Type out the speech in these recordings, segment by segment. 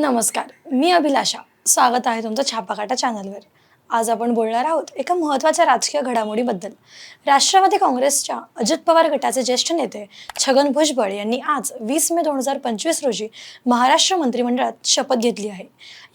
नमस्कार मी अभिलाषा. स्वागत आहे तुमचं छापाकाटा चॅनलवर. आज आपण बोलणार आहोत एका महत्त्वाच्या राजकीय घडामोडीबद्दल. राष्ट्रवादी काँग्रेसच्या अजित पवार गटाचे ज्येष्ठ नेते छगन भुजबळ यांनी आज वीस मे दोन हजार पंचवीस रोजी महाराष्ट्र मंत्रिमंडळात शपथ घेतली आहे.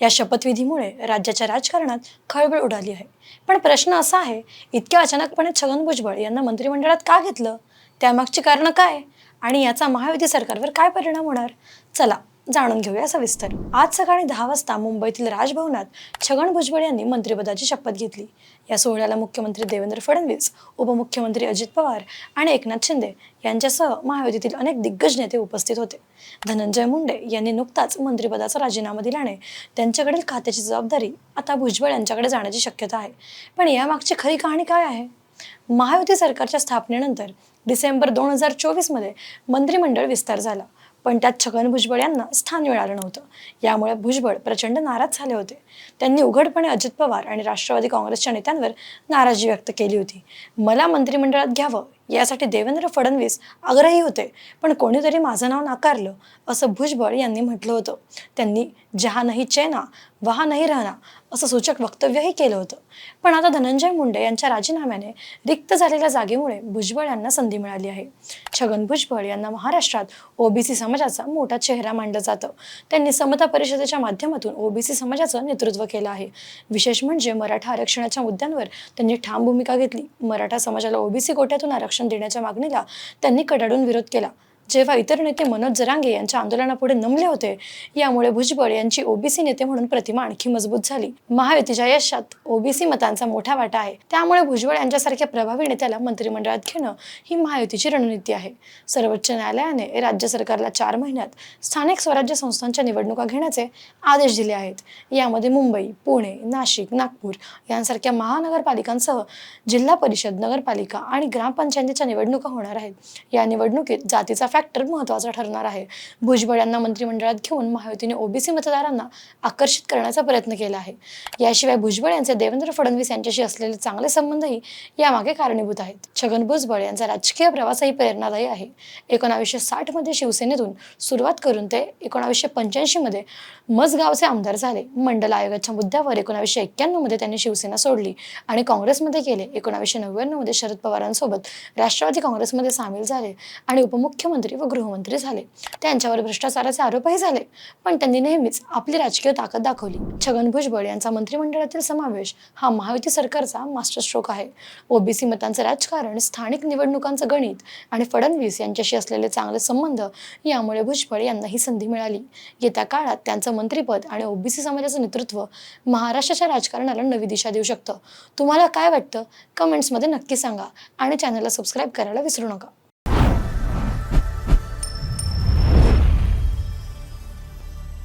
या शपथविधीमुळे राज्याच्या राजकारणात खळबळ उडाली आहे. पण प्रश्न असा आहे इतक्या अचानकपणे छगन भुजबळ यांना मंत्रिमंडळात का घेतलं? त्यामागची कारणं काय? आणि याचा महायुती सरकारवर काय परिणाम होणार? चला जाणून घेऊया सविस्तर आज सकाळी दहा वाजता मुंबईतील राजभवनात छगन भुजबळ यांनी मंत्रिपदाची शपथ घेतली. या सोहळ्याला मुख्यमंत्री देवेंद्र फडणवीस उपमुख्यमंत्री अजित पवार आणि एकनाथ शिंदे यांच्यासह महायुतीतील अनेक दिग्गज नेते उपस्थित होते. धनंजय मुंडे यांनी नुकताच मंत्रिपदाचा राजीनामा दिल्याने त्यांच्याकडील खात्याची जबाबदारी आता भुजबळ यांच्याकडे जाण्याची शक्यता आहे. पण यामागची खरी कहाणी काय आहे? महायुती सरकारच्या स्थापनेनंतर डिसेंबर दोन हजार चोवीसमध्ये मंत्रिमंडळ विस्तार झाला. पण त्यात छगन भुजबळ यांना स्थान मिळालं नव्हतं. यामुळे भुजबळ प्रचंड नाराज झाले होते. त्यांनी उघडपणे अजित पवार आणि राष्ट्रवादी काँग्रेसच्या नेत्यांवर नाराजी व्यक्त केली होती. मला मंत्रिमंडळात घ्यावं यासाठी देवेंद्र फडणवीस आग्रही होते. पण कोणीतरी माझं नाव नाकारलं असं भुजबळ यांनी म्हटलं होतं. त्यांनी जहा नाही चेना वहा नाही राहना असं सूचक वक्तव्यही केलं होतं. पण आता धनंजय मुंडे यांच्या राजीनाम्याने रिक्त झालेल्या जागेमुळे भुजबळ यांना संधी मिळाली आहे. छगन भुजबळ यांना महाराष्ट्रात ओबीसी समाजाचा मोठा चेहरा मांडलं जातं. त्यांनी समता परिषदेच्या माध्यमातून ओबीसी समाजाचं नेतृत्व केलं आहे. विशेष म्हणजे मराठा आरक्षणाच्या मुद्द्यांवर त्यांनी ठाम भूमिका घेतली. मराठा समाजाला ओबीसी कोट्यातून आरक्षण देण्याच्या मागणीला त्यांनी कडाडून विरोध केला. जेव्हा इतर नेते मनोज जरांगे यांच्या आंदोलनापुढे नमले होते यामुळे भुजबळ यांची ओबीसी नेते म्हणून प्रतिमा आणखी मजबूत झाली. महायुतीच्या यशात ओबीसी मतांचा मोठा वाटा आहे. त्यामुळे भुजबळ यांच्यासारख्या प्रभावी नेत्याला मंत्रिमंडळात घेणं ही महायुतीची रणनीती आहे. सर्वोच्च न्यायालयाने राज्य सरकारला चार महिन्यात स्थानिक स्वराज्य संस्थांच्या निवडणुका घेण्याचे आदेश दिले आहेत. यामध्ये मुंबई पुणे नाशिक नागपूर यांसारख्या महानगरपालिकांसह जिल्हा परिषद नगरपालिका आणि ग्रामपंचायतीच्या निवडणुका होणार आहेत. या निवडणुकीत जातीचा फॅक्टर महत्त्वाचा ठरणार आहे. भुजबळ यांना मंत्रिमंडळात घेऊन महायुतीने ओबीसी मतदारांना आकर्षित करण्याचा प्रयत्न केला आहे. याशिवाय भुजबळ यांचे देवेंद्र फडणवीस यांच्याशी असलेले चांगले संबंधही यामागे कारणीभूत आहेत. छगन भुजबळ यांचा राजकीय प्रवासही प्रेरणादायी आहे. एकोणावीसशे साठमध्ये शिवसेनेतून सुरुवात करून ते एकोणावीसशे पंच्याऐंशीमध्ये मजगावचे आमदार झाले. मंडल आयोगाच्या मुद्द्यावर एकोणावीसशे एक्क्याण्णवमध्ये त्यांनी शिवसेना सोडली आणि काँग्रेसमध्ये गेले एकोणावीसशे नव्याण्णवमध्ये शरद पवारांसोबत राष्ट्रवादी काँग्रेसमध्ये सामील झाले आणि उपमुख्यमंत्री व गृहमंत्री झाले. त्यांच्यावर भ्रष्टाचाराचे आरोपही झाले. पण त्यांनी नेहमीच आपली राजकीय ताकद दाखवली. छगन भुजबळ यांचा मंत्रिमंडळातील समावेश हा महायुती सरकारचा मास्टर स्ट्रोक आहे ओबीसी मतांचं राजकारण स्थानिक निवडणुकांचं गणित आणि फडणवीस यांच्याशी असलेले चांगले संबंध यामुळे भुजबळ यांना ही संधी मिळाली. येत्या काळात त्यांचं मंत्रिपद आणि ओबीसी समाजाचं नेतृत्व महाराष्ट्राच्या राजकारणाला नवी दिशा देऊ शकतं. तुम्हाला काय वाटतं? कमेंट्समध्ये नक्की सांगा आणि चॅनलला सबस्क्राईब करायला विसरू नका.